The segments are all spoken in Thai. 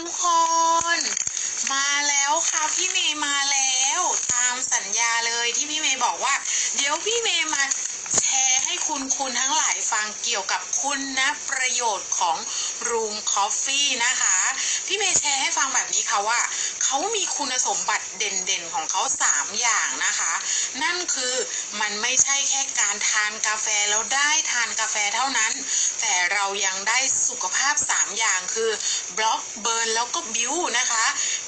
ทุกคน มาแล้วค่ะพี่เมย์มาแล้ว ตามสัญญาเลยที่พี่เมย์บอกว่า เดี๋ยวพี่เมย์มาแชร์ให้คุณคุณทั้งหลายฟังเกี่ยวกับคุณนะประโยชน์ของรูมคอฟฟี่นะคะ พี่เมย์แชร์ให้ฟังแบบนี้ค่ะว่า เขามีคุณสมบัติเด่นๆของเขา 3 อย่างนะคะ นั่นคือมันไม่ใช่แค่การทานกาแฟแล้วได้ทานกาแฟเท่านั้น แต่ เรายังได้สุขภาพ 3 อย่างคือบล็อกเบิร์นแล้วก็บิวนะคะ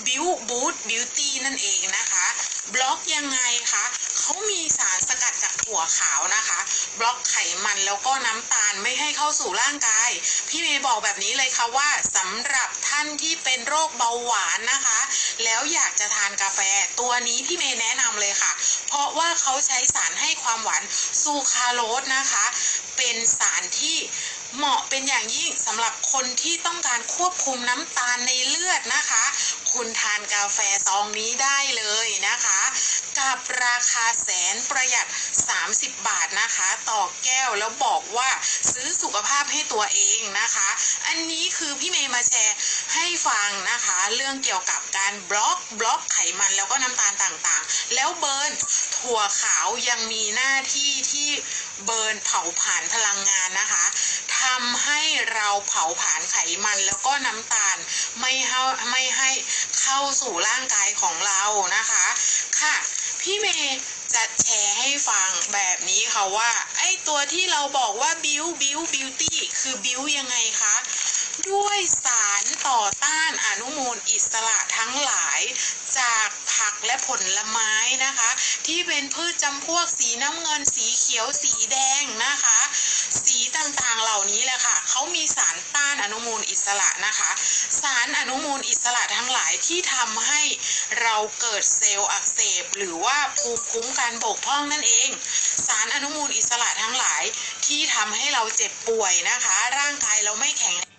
บิวบูตบิวตี้นั่นเองนะคะบล็อกยังไงคะเขามีสารสกัดจากถั่วขาวนะคะ บล็อกไขมันแล้วก็น้ำตาลไม่ให้เข้าสู่ร่างกาย พี่เมย์บอกแบบนี้เลยค่ะว่าสำหรับท่านที่เป็นโรคเบาหวานนะคะ แล้วอยากจะทานกาแฟตัวนี้พี่เมย์แนะนำเลยค่ะ เพราะว่าเขาใช้สารให้ความหวานซูคราโรสนะคะ เป็นสารที่ เหมาะเป็นอย่างยิ่งสำหรับคนที่ต้องการควบคุมน้ำตาลในเลือดนะคะ คุณทานกาแฟซองนี้ได้เลยนะคะ กับราคาแสนประหยัด 30 บาทนะคะ ต่อแก้วแล้วบอกว่าซื้อสุขภาพให้ตัวเองนะคะ อันนี้คือพี่เมย์มาแชร์ให้ฟังนะคะ เรื่องเกี่ยวกับการบล็อกบล็อกไขมันแล้วก็น้ำตาลต่างๆ แล้วเบิร์นถั่วขาวยังมีหน้าที่ที่เบิร์นเผาผลาญพลังงานนะคะ ทำให้เราเผาผลาญไขมันแล้วก็น้ำตาลไม่ให้ไม่ให้เข้าสู่ร่างกายของเรานะคะ ค่ะพี่เมย์จะแชร์ให้ฟังแบบนี้ค่ะว่า ไอ้ตัวที่เราบอกว่าบิวบิวบิวตี้คือบิวยังไงคะด้วยสารต่อต้านอนุมูลอิสระทั้งหลายจากผักและผลไม้นะคะ ที่เป็นพืชจำพวกสีน้ำเงินสีเขียวสีแดงนะคะ สีต เหล่านี้แหละค่ะเขามีสารต้านอนุมูลอิสระนะคะ สารอนุมูลอิสระทั้งหลายที่ทำให้เราเกิดเซลล์อักเสบ หรือว่าภูมิคุ้มกันบกพร่องนั่นเอง สารอนุมูลอิสระทั้งหลายที่ทำให้เราเจ็บป่วยนะคะ ร่างกายเราไม่แข็งแรง